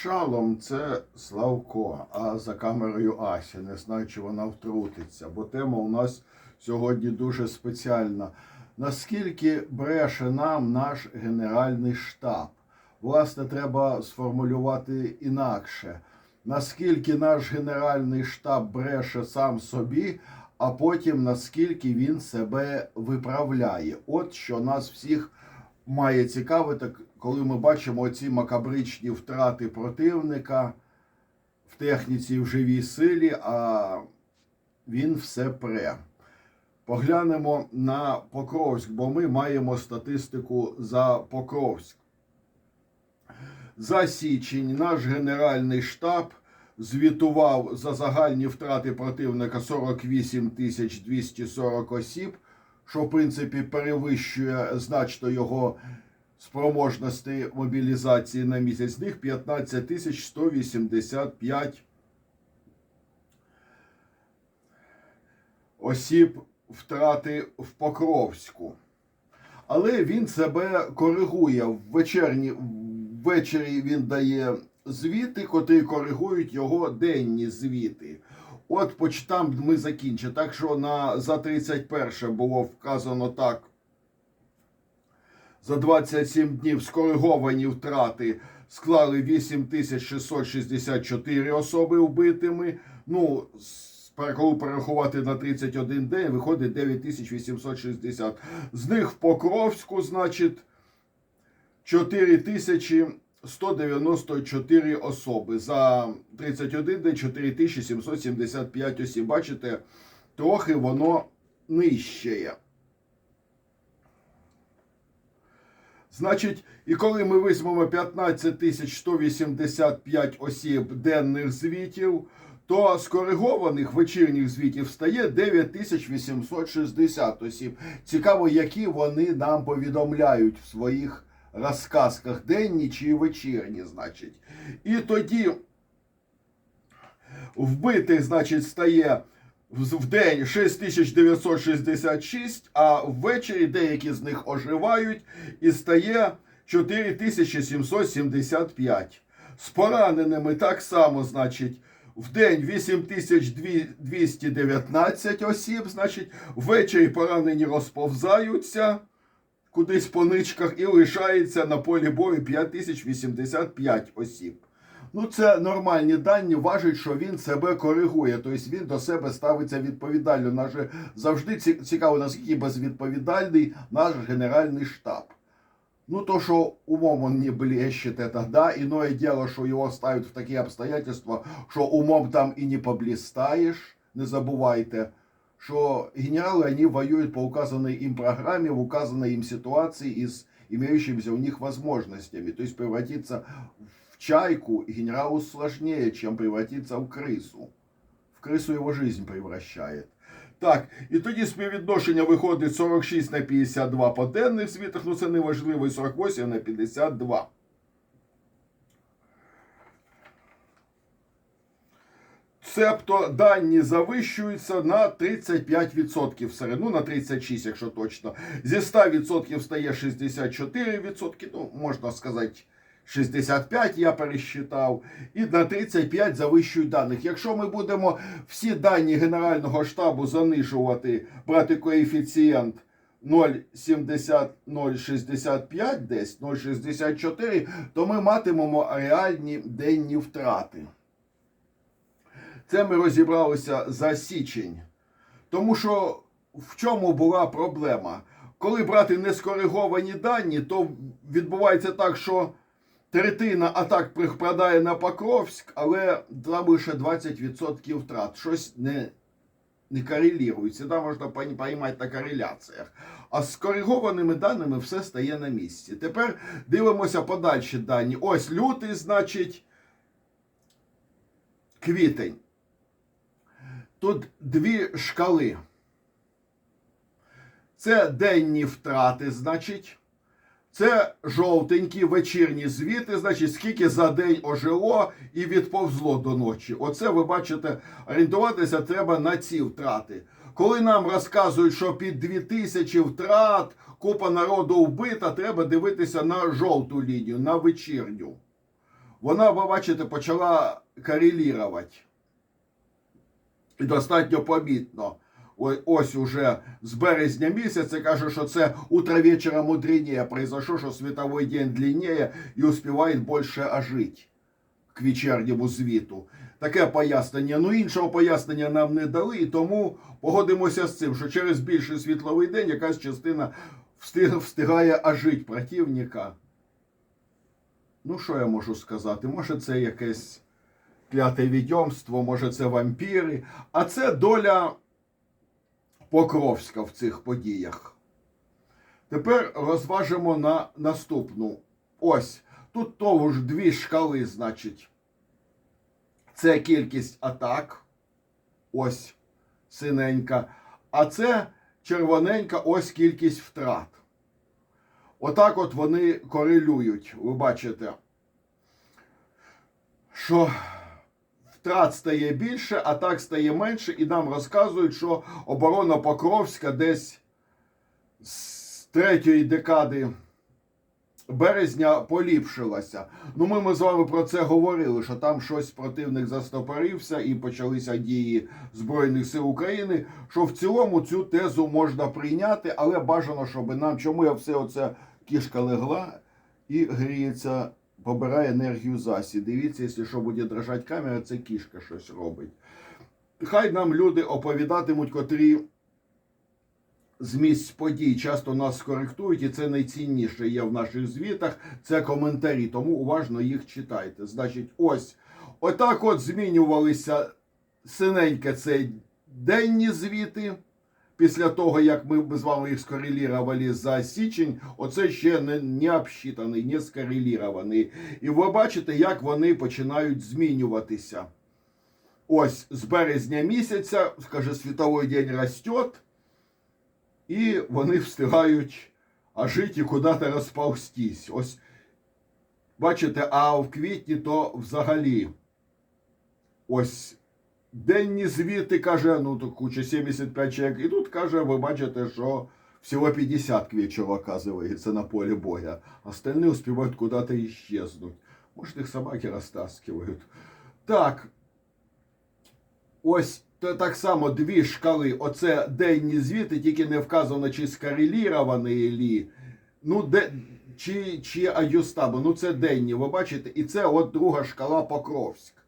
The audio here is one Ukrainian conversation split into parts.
Шалом це Славко, а за камерою Ася. Не знаю, чи вона втрутиться, бо тема у нас сьогодні дуже спеціальна. Наскільки бреше нам наш Генеральний штаб? Власне, треба сформулювати інакше. Наскільки наш Генеральний штаб бреше сам собі, а потім наскільки він себе виправляє. От що нас всіх має цікавити, коли ми бачимо ці макабричні втрати противника в техніці в живій силі, а він все пре. Поглянемо на Покровськ, бо ми маємо статистику за Покровськ. За січень наш Генеральний штаб звітував за загальні втрати противника 48 тисяч 240 осіб, що в принципі перевищує значно його спроможності мобілізації на місяць. З них 15 тисяч 185 осіб втрати в Покровську. Але він себе коригує. В ввечері він дає звіти, котрі коригують його денні звіти. От почтам ми закінчимо. Так що на, за 31 було вказано так. За 27 днів скориговані втрати склали 8664 особи вбитими. Ну, коли перерахувати на 31 день, виходить 9860. З них в Покровську, значить, 4194 особи. За 31 день 4775 осіб. Бачите, трохи воно нижчає. Значить, і коли ми візьмемо 15 185 осіб денних звітів, то скоригованих вечірніх звітів стає 9860 осіб. Цікаво, які вони нам повідомляють в своїх розказках денні чи вечірні, значить. І тоді вбитих, значить, стає в день 6966, а ввечері деякі з них оживають і стає 4775. З пораненими так само, значить, в день 8219 осіб, значить, ввечері поранені розповзаються кудись по ничках і лишається на полі бою 5085 осіб. Ну, це нормальні дані, важить, що він себе коригує, тобто він до себе ставиться відповідально. Наш завжди цікаво, наскільки безвідповідальний наш Генеральний штаб. Ну, то, что умом не блещет, это да. Иное дело, что его ставят в такие обстоятельства, что умом там и не поблистаешь. Не забувайте, что генералы, они воюют по указанной им программе, в указанной им ситуации и с имеющимися у них возможностями. То есть превратиться в чайку генералу сложнее, чем превратиться в крысу. В крису його жизнь превращает. Так, і тоді співвідношення виходить 46 на 52 по денних звітах, ну це не важливо, і 48 на 52. Цебто дані завищуються на 35% серед, ну на 36, якщо точно. Зі 100% стає 64%, ну можна сказати 65 я пересчитав, і на 35 завищують даних. Якщо ми будемо всі дані Генерального штабу занижувати, брати коефіцієнт 0,70, 0,65 десь, 0,64, то ми матимемо реальні денні втрати. Це ми розібралися за січень. Тому що в чому була проблема? Коли брати нескориговані дані, то відбувається так, що третина атак припадає на Покровськ, але там лише 20% втрат. Щось не, не корелірується. Там можна поймати на кореляціях. А з коригованими даними все стає на місці. Тепер дивимося подальші дані. Ось лютий, значить, квітень. Тут дві шкали. Це денні втрати, значить. Це жовтенькі вечірні звіти, значить, скільки за день ожило і відповзло до ночі. Оце ви бачите, орієнтуватися треба на ці втрати. Коли нам розказують, що під 2000 втрат купа народу вбита, треба дивитися на жовту лінію, на вечірню. вона, ви бачите, почала корелірувати. І достатньо помітно. Ось уже з березня місяця каже, що це утро вечера мудренее произошло, що світовий день длиннее і успіває більше ожить к вечірньому звіту. Таке пояснення. Ну іншого пояснення нам не дали, і тому погодимося з цим, що через більший світловий день якась частина встигає ожить противника. Ну, що я можу сказати? Може, це якесь кляте відьомство, може, це вампіри. А це доля Покровська в цих подіях. Тепер розважимо на наступну. Ось. Тут того ж дві шкали, значить. Це кількість атак. Ось синенька. А це червоненька ось кількість втрат. Отак от вони корелюють. Ви бачите, що втрат стає більше, атак стає менше, і нам розказують, що оборона Покровська десь з третьої декади березня поліпшилася. Ну, ми, ми з вами про це говорили, що там щось противник застопорився і почалися дії Збройних сил України. Що в цілому цю тезу можна прийняти, але бажано, щоб нам чому я все оце кішка легла і гріється, побирає енергію засі. Дивіться, якщо що буде дрожати камера, це кішка щось робить. Хай нам люди оповідатимуть, котрі з місць подій часто нас коректують, і це найцінніше є в наших звітах. Це коментарі, тому уважно їх читайте. Значить, ось отак от змінювалися синеньке це денні звіти. Після того, як ми з вами їх скорелірували за січень, оце ще не, не обсчитаний, не скорелірований. І ви бачите, як вони починають змінюватися. Ось з березня місяця, скаже, світовий день росте, і вони встигають ожити і куди-то розповстись. Ось, бачите, а в квітні то взагалі ось денні звіти, каже, ну то куча 75 чоловік. І тут каже, ви бачите, що всього 50 к вечеру оказывается на поле боя. Остальные успевают куда-то исчезнуть. Может, их собаки растаскивают. Так. Ось так само дві шкали. Оце денні звіти, тільки не вказано, чи скореліровані лі. Ну, де, чи, чи аюстабо. Ну, це денні, ви бачите? І це от друга шкала Покровськ.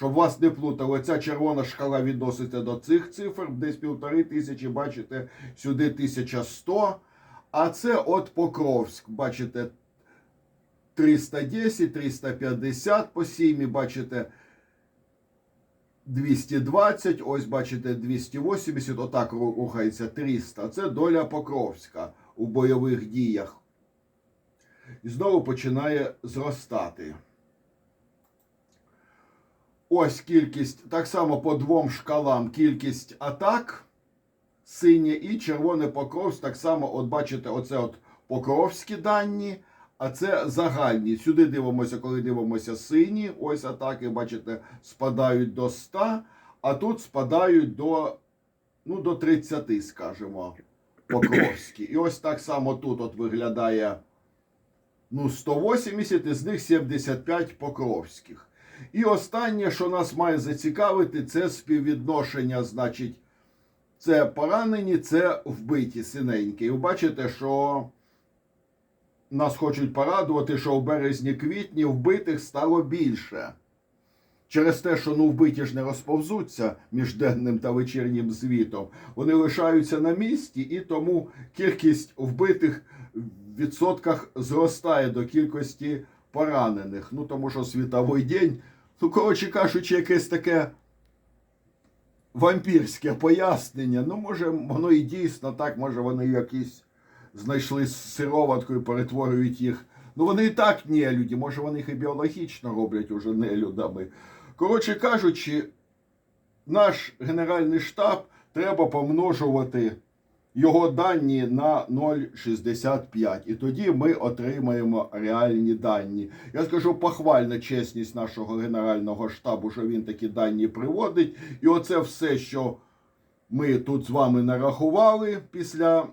Щоб вас не плутали, ця червона шкала відноситься до цих цифр, десь півтори тисячі, бачите, сюди 1100. А це от Покровськ, бачите, 310, 350 по сімі, бачите, 220, ось бачите, 280, отак рухається 300. Це доля Покровська у бойових діях. І знову починає зростати. Ось кількість, так само по двом шкалам кількість атак, синє і червоне Покровськ. Так само, от бачите, оце от Покровські дані, а це загальні. Сюди дивимося, коли дивимося сині. Ось атаки, бачите, спадають до 100, а тут спадають до, ну, до 30, скажімо, Покровські. І ось так само тут от виглядає ну, 180, із них 75 Покровських. І останнє, що нас має зацікавити, це співвідношення, значить, це поранені, це вбиті синенькі. І ви бачите, що нас хочуть порадувати, що в березні-квітні вбитих стало більше. Через те, що ну вбиті ж не розповзуться між денним та вечірнім звітом, вони лишаються на місці, і тому кількість вбитих в відсотках зростає до кількості поранених. Ну тому що світовий день, ну коротше кажучи, якесь таке вампірське пояснення. Ну, може, воно і дійсно так, може вони якісь знайшли сироватку і перетворюють їх. Ну вони і так нелюді, може вони їх і біологічно роблять уже нелюдами. Коротше кажучи, наш Генеральний штаб треба помножувати його дані на 0,65. І тоді ми отримаємо реальні дані. Я скажу похвальна чесність нашого Генерального штабу, що він такі дані приводить. І оце все, що ми тут з вами нарахували після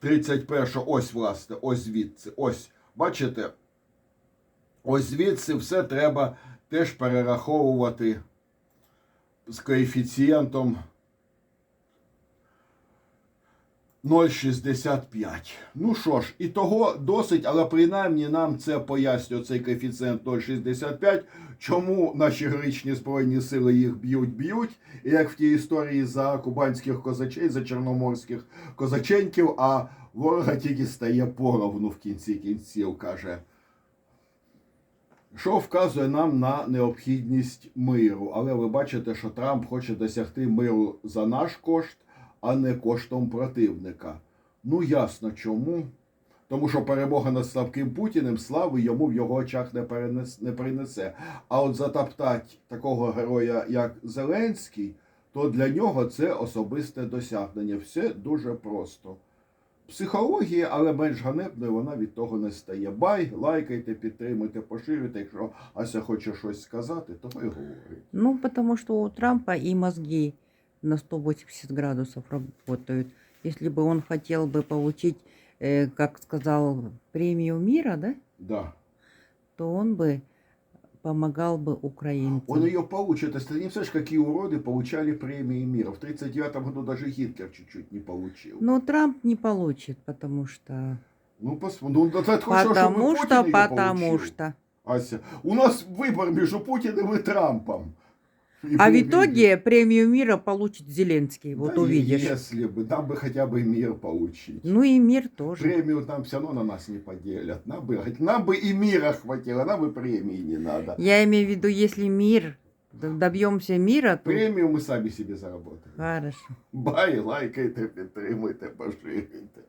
31 ось власне, ось звідси, ось Бачите, ось звідси все треба теж перераховувати з коефіцієнтом 0,65. Ну що ж, і того досить, але принаймні нам це пояснює цей коефіцієнт 0,65, чому наші героїчні збройні сили їх б'ють, б'ють, і як в тій історії за кубанських козачей, за чорноморських козаченьків, а ворога тільки стає поровну в кінці кінців, каже. Що вказує нам на необхідність миру. Але ви бачите, що Трамп хоче досягти миру за наш кошт, а не коштом противника. Ну ясно чому. Тому що перемога над слабким Путіним слави йому в його очах не, перенес, не принесе. А от затоптать такого героя, як Зеленський, то для нього це особисте досягнення. Все дуже просто Психологія, але менш ганебною вона від того не стає. Бай, лайкайте, підтримуйте, поширюйте. Якщо Ася хоче щось сказати, то хай говорить. Ну, потому что у Трампа и мозги на 180 градусов работают. Если бы он хотел бы получить, э, как сказал, премию мира, да, Да. то он бы помогал бы украинцам. Он ее получит. Если ты не представляешь, какие уроды получали премии мира. В 1939 году даже Гитлер чуть-чуть не получил. Но Трамп не получит, потому что... Ну, посмотри. Ну, да ты хочешь, чтобы Потому Путин что, её потому получил? что. Ася, у нас выбор между Путиным и Трампом. И А в мы итоге премию мира получит Зеленский, видим. вот Да и увидишь. Если бы, нам бы хотя бы мир получить. Ну и мир тоже. Премию там все равно на нас не поделят. Нам бы, хоть- нам бы и мира хватило, нам и премии не надо. Я имею в виду, если мир, д- добьемся мира, то Премію ми самі собі заработаємо. хорошо. Бай, лайкайте, підтримуйте, поширюйте.